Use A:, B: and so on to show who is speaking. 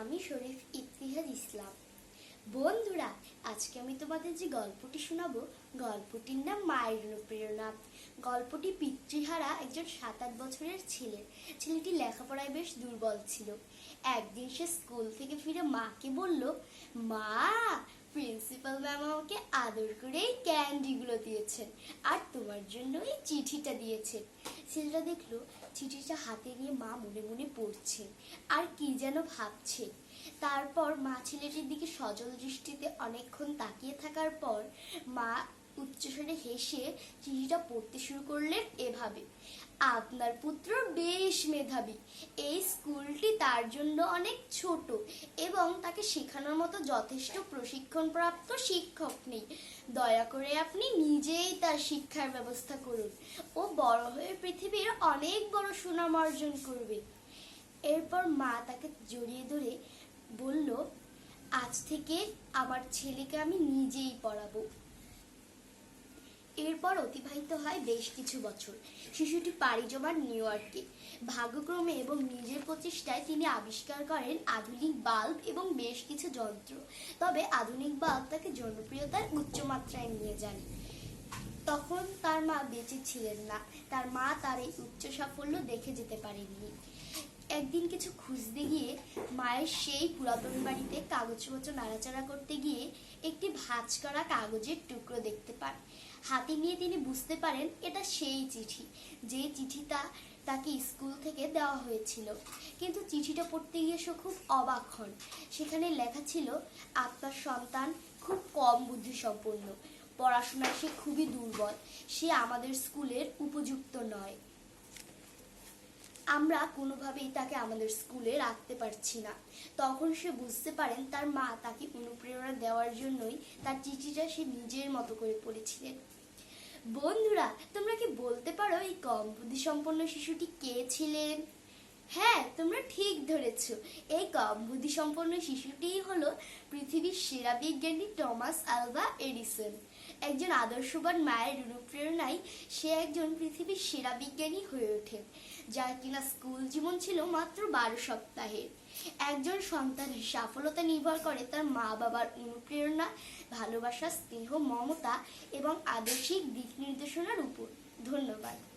A: আমি শরীফ ইফতিহাদ ইসলাম। বন্ধুরা, আজকে আমি তোমাদের যে গল্পটি শোনাবো, গল্পটির নাম মায়ের অনুপ্রেরণা গল্পটি পিতৃহারা একজন সাত আট বছরের ছেলে। ছেলেটি লেখাপড়ায় বেশ দুর্বল ছিল। একদিন সে স্কুল থেকে ফিরে মাকে বলল, মা, প্রিন্সিপাল ম্যাম আমাকে আদর করে এই ক্যান্ডিগুলো দিয়েছেন, আর তোমার জন্য এই চিঠিটা দিয়েছেন। ছেলেটা দেখল চিঠিটা হাতে নিয়ে মা মনে মনে পড়ছে। আর কি যেন ভাবছে। তারপর মা ছেলেটির দিকে সজল দৃষ্টিতে অনেকক্ষণ তাকিয়ে থাকার পর মা উচ্চস্বরে হেসে চিঠিটা পড়তে শুরু করলেন এভাবে। আপনার পুত্র বেশ মেধাবী। এই স্কুলটি তার জন্য অনেক ছোট এবং তাকে শেখানোর মতো যথেষ্ট প্রশিক্ষণপ্রাপ্ত শিক্ষক নেই। দয়া করে আপনি নিজেই তার শিক্ষার ব্যবস্থা করুন ও বড় হয়ে পৃথিবীর অনেক বড় সুনাম অর্জন করবে এরপর মা তাকে জড়িয়ে ধরে বলল, আজ থেকে আমার ছেলেকে আমি নিজেই পড়াবো। এরপর অতিবাহিত হয় বেশ কিছু বছর। শিশুটি পাড়ি জমান নিউ ইয়র্কে ভাগ্যক্রমে এবং নিজের প্রচেষ্টায় তিনি আবিষ্কার করেন আধুনিক বাল্ব এবং বেশ কিছু যন্ত্র। তবে আধুনিক বাল্ব তাকে জনপ্রিয়তার উচ্চমাত্রায় নিয়ে যান। তখন তার মা বেঁচে ছিলেন না। তার মা তার এই উচ্চ সাফল্য দেখে যেতে পারেননি। একদিন কিছু খুঁজতে গিয়ে মায়ের সেই পুরাতন বাড়িতে কাগজপত্র নাড়াচাড়া করতে গিয়ে একটি ভাঁজ করা কাগজের টুকরো দেখতে পান। হাতে নিয়ে তিনি বুঝতে পারেন এটা সেই চিঠি, যে চিঠিটা তাকে স্কুল থেকে দেওয়া হয়েছিল। কিন্তু চিঠিটা পড়তে গিয়ে সে খুব অবাক হন। সেখানে লেখা ছিল, আপনার সন্তান খুব কম বুদ্ধিসম্পন্ন। পড়াশোনায় সে খুবই দুর্বল। সে আমাদের স্কুলের উপযুক্ত নয়। আমরা কোনোভাবেই তাকে আমাদের স্কুলে রাখতে পারছি না। তখন সে বুঝতে পারেন তার মা তাকে অনুপ্রেরণা দেওয়ার জন্যই তার চিঠিটা সে নিজের মতো করে পড়েছিলেন। বন্ধুরা, তোমরা কি বলতে পারো এই কম বুদ্ধিসম্পন্ন শিশুটি কে ছিলেন? হ্যাঁ তোমরা ঠিক ধরেছ। এই কম বুদ্ধিসম্পন্ন শিশুটিই হলো পৃথিবীর সেরা বিজ্ঞানী টমাস আলভা এডিসন। একজন আদর্শবান মায়ের অনুপ্রেরণায় সে একজন পৃথিবীর সেরা বিজ্ঞানী হয়ে ওঠেন। যার কিনা স্কুল জীবন ছিল মাত্র বারো সপ্তাহে। একজন সন্তানের সফলতা নির্ভর করে তার মা বাবার অনুপ্রেরণা, ভালোবাসা, স্নেহ, মমতা এবং আদর্শিক দিক নির্দেশনার উপর। ধন্যবাদ।